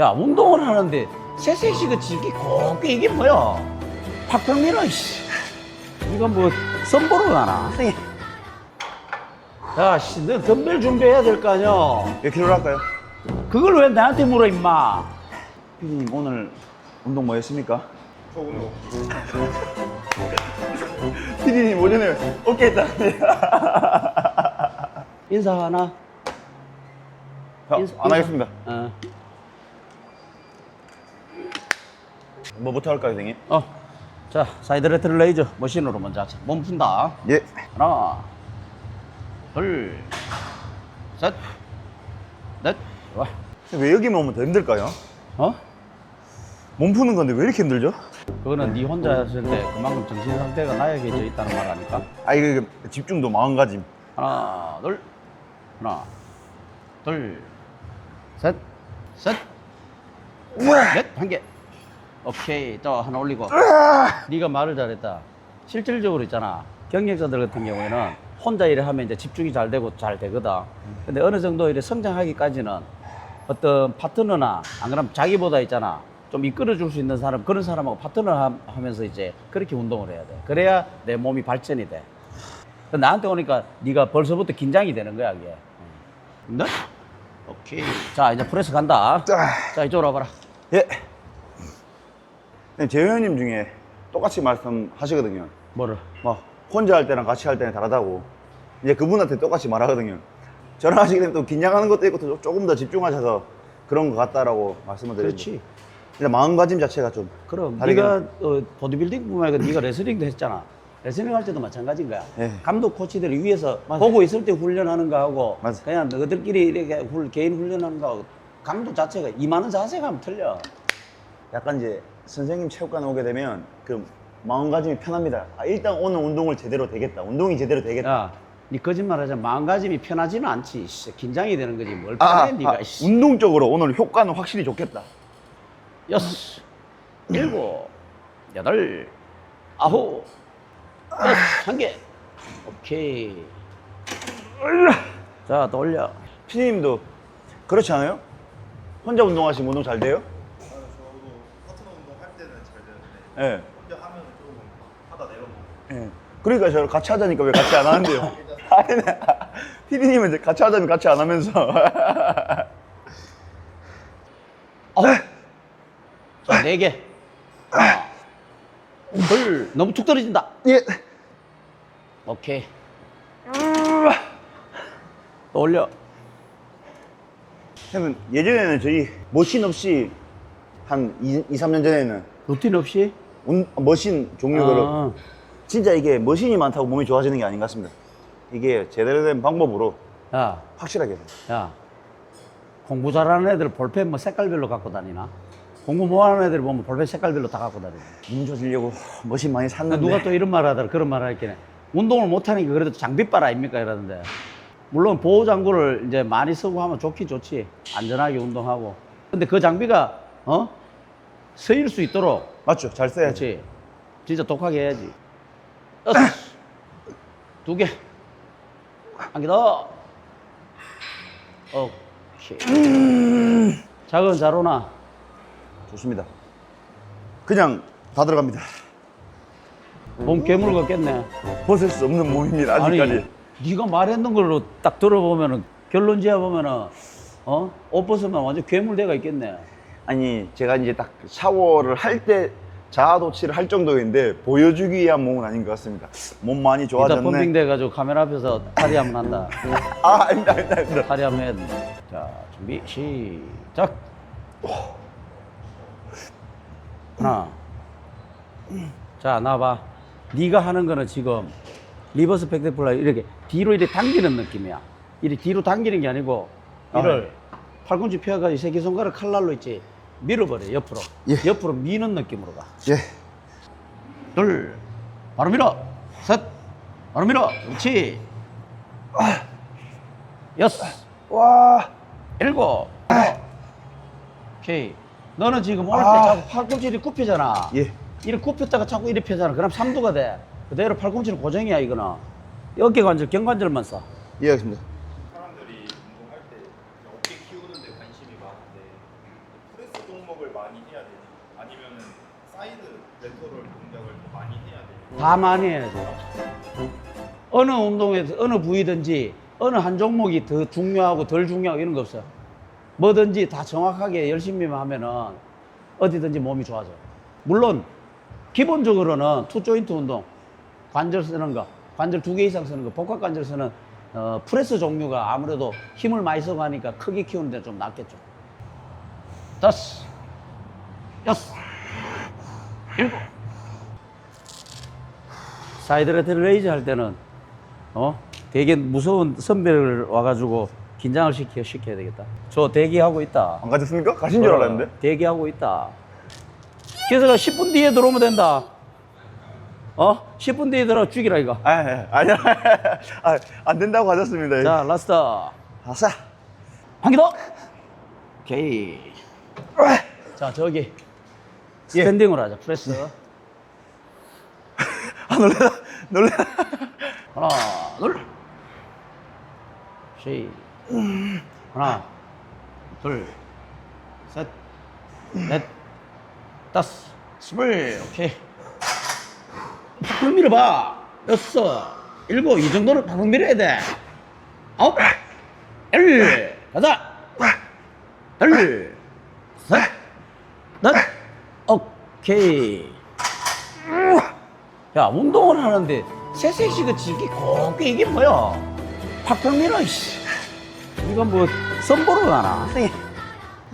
야 운동을 하는데 새색시가 지기 곱게 이게 뭐야? 박병민아 씨. 이거 뭐 선보러 가나? 야씨 너 덤벨 준비해야 될 거 아니야? 몇 킬로로 할까요? 그걸 왜 나한테 물어 임마? 피디님 오늘 운동 뭐 했습니까? 저 오늘 피디님 오전에 어깨 했다는데 인사 하나? 인사- 안 하겠습니다. 어. 뭐부터 할까요 선생님? 어. 자 사이드 레트를 레이저 머신으로 먼저 하자 몸 푼다 예 하나 둘 셋 넷 좋아 왜 여기만 오면 더 힘들까요? 어? 몸 푸는 건데 왜 이렇게 힘들죠? 그거는 네 혼자 했을 때 그만큼 정신 상태가 나약해져 있다는 말 아닐까? 아 이거 집중도 마음가짐 하나, 둘, 하나, 둘, 셋, 셋, 넷, 한 개. 오케이, 또 하나 올리고. 네가 말을 잘했다. 실질적으로 있잖아. 경력자들 같은 경우에는 혼자 일을 하면 이제 집중이 잘 되고 잘 되거든. 근데 어느 정도 이렇게 성장하기까지는 어떤 파트너나 안 그러면 자기보다 있잖아. 좀 이끌어 줄 수 있는 사람, 그런 사람하고 파트너 함- 하면서 이제 그렇게 운동을 해야 돼. 그래야 내 몸이 발전이 돼. 나한테 오니까 네가 벌써부터 긴장이 되는 거야, 이게. 네? 오케이. 자, 이제 프레스 간다. 자. 자, 이쪽으로 와봐라. 예 재현님 중에 똑같이 말씀하시거든요 뭐를? 막 혼자 할 때랑 같이 할 때는 다르다고 이제 그분한테 똑같이 말하거든요 저랑 하시게 되면 또 긴장하는 것도 있고 또 조금 더 집중하셔서 그런 것 같다라고 말씀을 드립니다 그렇지. 근데 마음가짐 자체가 좀 그럼 다르게 네가 어, 보디빌딩뿐만 아니라 네가 레슬링도 했잖아. 레슬링 할 때도 마찬가지인 거야. 예. 감독 코치들이 위에서. 보고 있을 때 훈련하는 거하고 맞아요. 그냥 너희들끼리 이렇게 훌- 개인 훈련하는 거하고 감독 자체가 임하는 자세가 하면 틀려. 약간 이제 선생님 체육관 오게 되면 그 마음가짐이 편합니다 아, 일단 오늘 운동을 제대로 되겠다 운동이 제대로 되겠다 야, 네 거짓말하자 마음가짐이 편하지는 않지. 씨, 긴장이 되는 거지. 뭘 편해 아, 네가. 아, 씨. 운동적으로 오늘 효과는 확실히 좋겠다 여섯, 일곱, 여덟, 아홉, 여섯, 한 개. 오케이. 자, 또 올려. 피디님도 그렇지 않아요? 혼자 운동하시면 운동 잘 돼요? 저도 파트너 운동 할 때는 예. 혼자 하면 조금 하다 내려놓고 예. 그러니까 저 같이 하자니까 왜 같이 안 하는데요? 아니, 피디님은 이제 같이 하자면 같이 안 하면서. 아홉. 자, 네 개. 하나, 둘. 너무 툭 떨어진다. 예. 오케이. 또 올려. 형은 예전에는 저희 머신 없이 한 2, 2 3년 전에는 루틴 없이? 운- 머신 종류별로 아, 진짜 이게 머신이 많다고 몸이 좋아지는 게 아닌 것 같습니다. 이게 제대로 된 방법으로 야, 확실하게. 야. 공부 잘하는 애들 볼펜 뭐 색깔별로 갖고 다니나? 공부 못하는 애들 보면 볼펜 색깔별로 다 갖고 다니나? 몸 좋아지려고 머신 많이 샀는데. 누가 또 이런 말 하더라 그런 말 하겠네 운동을 못하니까 그래도 장비빨 아닙니까 이러던데 물론 보호 장구를 이제 많이 쓰고 하면 좋긴 좋지 안전하게 운동하고 근데 그 장비가 어 쓰일 수 있도록 맞죠? 잘 써야지. 그렇지 진짜 독하게 해야지 여섯 두 개 한 개 더 오케이 작은 잘 오나 좋습니다. 그냥 다 들어갑니다. 몸 괴물 같겠네 벗을 수 없는 몸입니다. 아직까지. 아니, 네가 말했는 걸로 딱 들어보면은 결론 지어 보면은 어? 옷 벗으면 완전 괴물대가 있겠네. 아니 제가 이제 딱 샤워를 할 때 자아도취를 할 정도인데 보여주기 위한 몸은 아닌 것 같습니다. 몸 많이 이따 좋아졌네. 펌핑 돼가지고 카메라 앞에서 탈이 한번 한다. 아 아닙니다 아닙니다 아닙니다. 탈이 한번 해야 된다. 자, 준비 시작. 하나. 자, 나봐. 네가 하는 거는 지금 리버스 백대플라이 이렇게 뒤로 이렇게 당기는 느낌이야. 이렇게 뒤로 당기는 게 아니고 이를 팔꿈치 펴가지고 새끼손가락 칼날로 있지 밀어버려 옆으로. 예. 옆으로 미는 느낌으로 가. 예. 둘, 바로 밀어. 셋, 바로 밀어. 그렇지. 여섯, 와. 일곱. 오케이. 너는 지금 올때 아. 자꾸 팔꿈치를 굽히잖아. 예. 이렇게 굽혔다가 자꾸 이렇게 펴잖아. 그럼 삼두가 돼. 그대로 팔꿈치는 고정이야, 이거는. 어깨 관절, 경관절만 써. 이해하겠습니다. 사람들이 운동할 때 그냥 어깨 키우는 데 관심이 많은데 프레스 프레스 종목을 많이 해야 되지 아니면은 사이드 렌터럴 동작을 더 많이 해야 되지 다 많이 해야지. 어느 운동에서 어느 부위든지 어느 한 종목이 더 중요하고 덜 중요하고 이런 거 없어요. 뭐든지 다 정확하게 열심히 하면은 어디든지 몸이 좋아져. 물론 기본적으로는 투 조인트 운동, 관절 쓰는 거, 관절 두 개 이상 쓰는 거, 복합 관절 쓰는 어, 프레스 종류가 아무래도 힘을 많이 하니까 크게 키우는 데 좀 낫겠죠. 다섯, 여섯, 일곱. 사이드레트 레이즈 할 때는 어 되게 무서운 선배를 와가지고 긴장을 시켜 시켜야 되겠다. 저 대기하고 있다. 안 가졌습니까? 가신 줄 알았는데. 어, 대기하고 있다. 그래서 10분 뒤에 들어오면 된다. 어? 10분 뒤에 들어 죽이라 이거. 아, 아, 아니야. 아, 안 된다고 가졌습니다. 자, 라스트. 아싸. 한 개 더. 오케이. 자, 저기 스탠딩으로 하자. 프레스. 아, 놀래라. 놀래라. 하나, 둘, 셋, 하나, 둘, 셋, 넷, 다섯, 스물, 오케이. 팍팍 밀어봐. 여섯, 일곱, 이 정도는 팍팍 밀어야 돼. 아홉, 열, 가자. 둘, 셋, 넷, 오케이. 야 운동을 하는데 새색시같이 이렇게 곱게 이게 뭐야 팍팍 밀어 이씨 우리가 뭐 선보러 가나 선생님,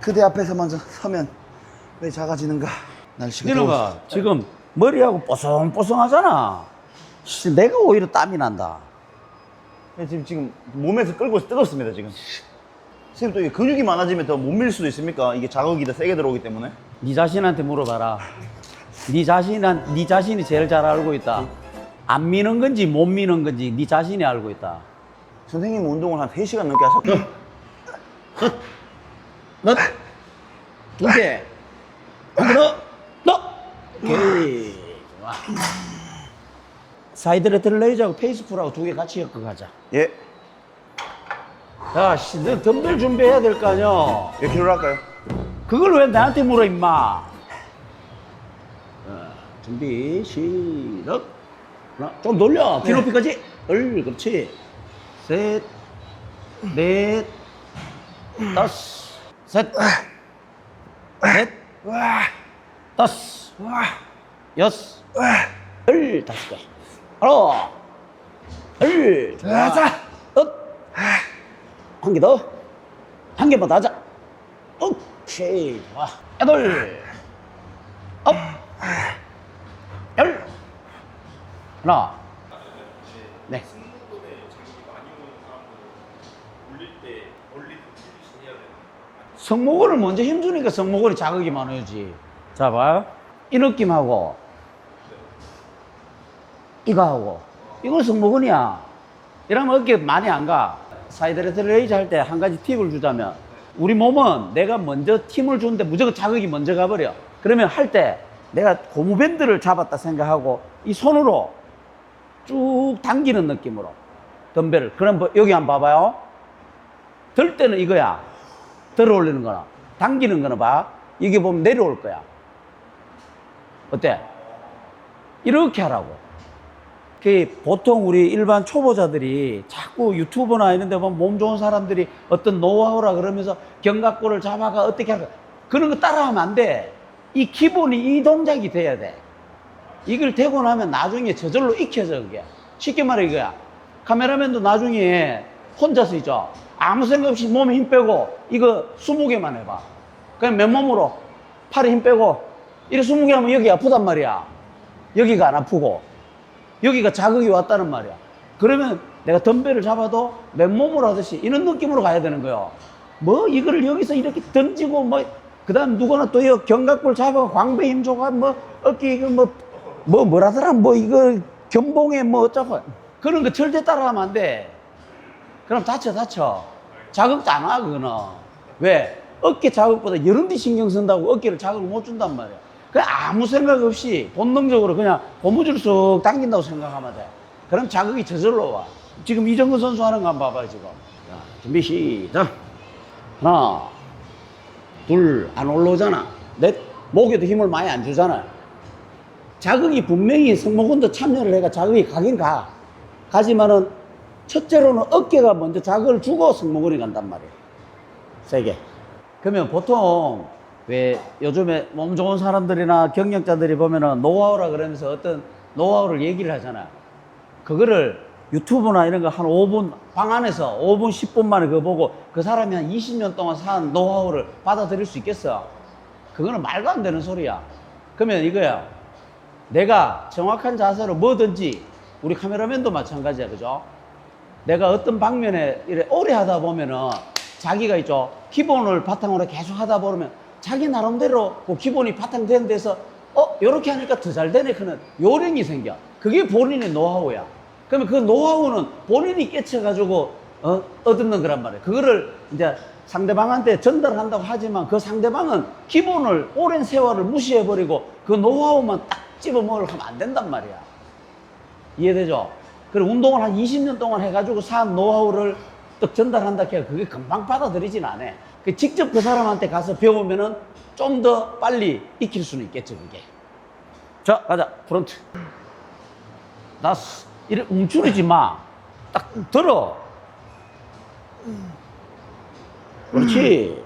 그대 앞에서 먼저 서면 왜 작아지는가? 날씨가 민호가 지금 머리하고 뽀송뽀송하잖아 씨, 내가 오히려 땀이 난다 더워. 지금 지금 몸에서 끌고 뜨겁습니다 지금. 선생님 또 이게 근육이 많아지면 더 못 밀 수도 있습니까? 이게 자극이 더 세게 들어오기 때문에. 네 자신한테 물어봐라 네 자신한 네 자신이 제일 잘 알고 있다 안 미는 건지 못 미는 건지 네 자신이 알고 있다 선생님 운동을 한 3시간 넘게 하셨고 개, 한개 더, 넛. 오케이, 좋아. 사이드 레이저하고 페이스풀하고 두 개 같이 엮어 가자. 예. 야, 씨, 너 덤벨 준비해야 될 거 아니야. 몇 킬로로 할까요? 그걸 왜 나한테 물어, 임마. 자, 준비, 시작. 하나, 좀 돌려. 귀 높이까지. 얼, 그렇지. 셋, 넷, 다섯, 셋, 넷, 다섯, 여섯, 열, 다섯 개. 하나, 열, 좋아. 엇. 한개 더. 한 개만 더 하자. 오케이. 좋아. 여덟. 업. 열. 하나. 네. 성모근을 먼저 힘주니까 성모근이 자극이 많아야지. 자, 봐요. 이 느낌하고, 이거 하고, 이거 성모근이야. 이러면 어깨 많이 안 가. 사이드레트 레이즈 할때 한 가지 팁을 주자면, 우리 몸은 내가 먼저 팀을 주는데 무조건 자극이 먼저 가버려. 그러면 할 때 내가 고무밴드를 잡았다 생각하고, 이 손으로 쭉 당기는 느낌으로, 덤벨을. 그럼 뭐 여기 한번 봐봐요. 들 때는 이거야. 들어 올리는 거나 당기는 거나 봐. 이게 보면 내려올 거야. 어때? 이렇게 하라고. 그 보통 우리 일반 초보자들이 자꾸 유튜브나 이런 데 보면 몸 좋은 사람들이 어떤 노하우라 그러면서 견갑골을 잡아가 어떻게 할까. 그런 거 따라하면 안 돼. 이 기본이 이 동작이 돼야 돼. 이걸 되고 나면 나중에 저절로 익혀져, 그게. 쉽게 말해 이거야. 카메라맨도 나중에 혼자서 있죠. 아무 생각 없이 몸에 힘 빼고 이거 20개만 해봐. 그냥 맨몸으로 팔에 힘 빼고 이렇게 20개 하면 여기 아프단 말이야. 여기가 안 아프고 여기가 자극이 왔다는 말이야. 그러면 내가 덤벨을 잡아도 맨몸으로 하듯이 이런 느낌으로 가야 되는 거요. 뭐 이거를 여기서 이렇게 던지고 뭐 그다음 누구나 또 이거 견갑골 잡아 광배 힘 줘가 뭐 어깨 이거 뭐 뭐 뭐라더라 뭐 이거 견봉에 뭐 어쩌고 그런 거 절대 따라하면 안 돼. 그럼 다쳐 다쳐 자극도 안 와 그거는 왜 어깨 자극보다 데 신경 쓴다고 어깨를 자극을 못 준단 말이야 그 아무 생각 없이 본능적으로 그냥 고무줄 쑥 당긴다고 생각하면 돼 그럼 자극이 저절로 와 지금 이정근 선수 하는 거 한번 봐봐 지금 자, 준비 시작 하나 둘, 안 올라오잖아. 넷, 목에도 힘을 많이 안 주잖아. 자극이 분명히 승모근도 참여를 해가 자극이 가긴 가. 가지만은 첫째로는 어깨가 먼저 자극을 주고 승모근이 간단 말이에요. 세게. 그러면 보통 왜 요즘에 몸 좋은 사람들이나 경력자들이 보면은 노하우라 그러면서 어떤 노하우를 얘기를 하잖아. 그거를 유튜브나 이런 거 한 5분 방 안에서 5분 10분 만에 그거 보고 그 사람이 한 20년 동안 산 노하우를 받아들일 수 있겠어? 그거는 말도 안 되는 소리야. 그러면 이거야. 내가 정확한 자세로 뭐든지 우리 카메라맨도 마찬가지야. 그죠? 내가 어떤 방면에 이래 오래 하다 보면은 자기가 있죠. 기본을 바탕으로 계속 하다 보면 자기 나름대로 그 기본이 바탕된 데서 어, 요렇게 하니까 더 잘 되네. 그는 요령이 생겨. 그게 본인의 노하우야. 그러면 그 노하우는 본인이 깨쳐가지고 어, 얻는 거란 말이에요. 그거를 이제 상대방한테 전달한다고 하지만 그 상대방은 기본을 오랜 세월을 무시해버리고 그 노하우만 딱 집어먹으려고 하면 안 된단 말이야. 이해되죠? 그리고 운동을 한 20년 동안 해가지고 산 노하우를 또 전달한다 해야 그게 금방 받아들이진 않아. 그 직접 그 사람한테 가서 배우면은 좀 더 빨리 익힐 수는 있겠죠, 그게. 자, 가자. 프론트. 나스. 이래 움츠리지 마. 딱 들어. 그렇지.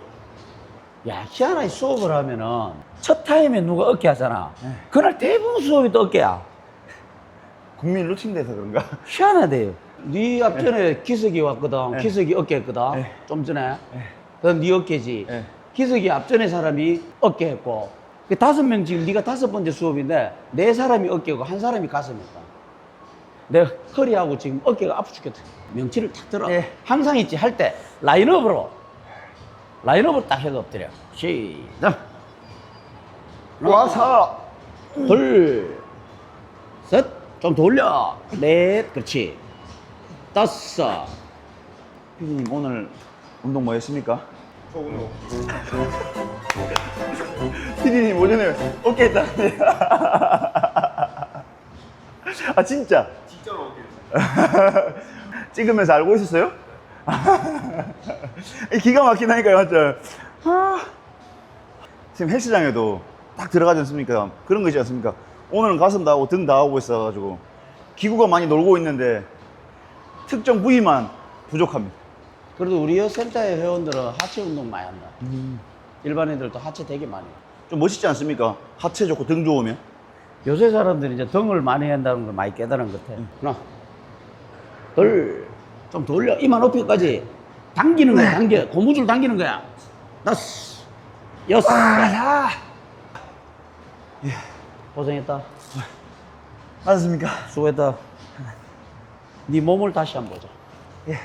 야, 희한하게 수업을 하면은 첫 타임에 누가 어깨 하잖아. 그날 대부분 수업이 또 어깨야. 국민 루틴 돼서 그런가? 희한하대요. 네 앞전에 기석이 왔거든. 네. 기석이 어깨 했거든. 네. 좀 전에. 그건 네 어깨지. 네. 기석이 앞전에 사람이 어깨 했고. 그 다섯 명 지금 네가 다섯 번째 수업인데 네 사람이 어깨고 한 사람이 가슴했다. 내 허리하고 지금 어깨가 아프 죽겠다. 명치를 탁 들어. 네. 항상 있지 할 때 라인업으로 라인업을 딱 해가 엎드려. 시작. 와서 둘, 셋, 좀 돌려. 넷, 그렇지. 다섯. 피디님 오늘 운동 뭐 했습니까? 피디님 오전에 어깨 했다는데 아 진짜 진짜로 어깨 찍으면서 알고 있었어요? 기가 막히다니까요 맞죠? 아. 지금 헬스장에도 딱 들어가지 않습니까? 그런 거 있지 않습니까? 오늘은 가슴 나오고 등 나오고 있어가지고 기구가 많이 놀고 있는데 특정 부위만 부족합니다 그래도 우리 여 센터의 회원들은 하체 운동 많이 한다. 일반인들도 하체 되게 많이 해. 좀 멋있지 않습니까? 하체 좋고 등 좋으면 요새 사람들이 이제 등을 많이 한다는 걸 많이 깨달은 것 같아. 하나, 둘, 좀 돌려. 이마 높이까지 당기는 거야, 당겨. 고무줄 당기는 거야. 다섯, 여섯. 고생했다. 맞습니까? 수고했다. 네 몸을 다시 한번 보자. 예.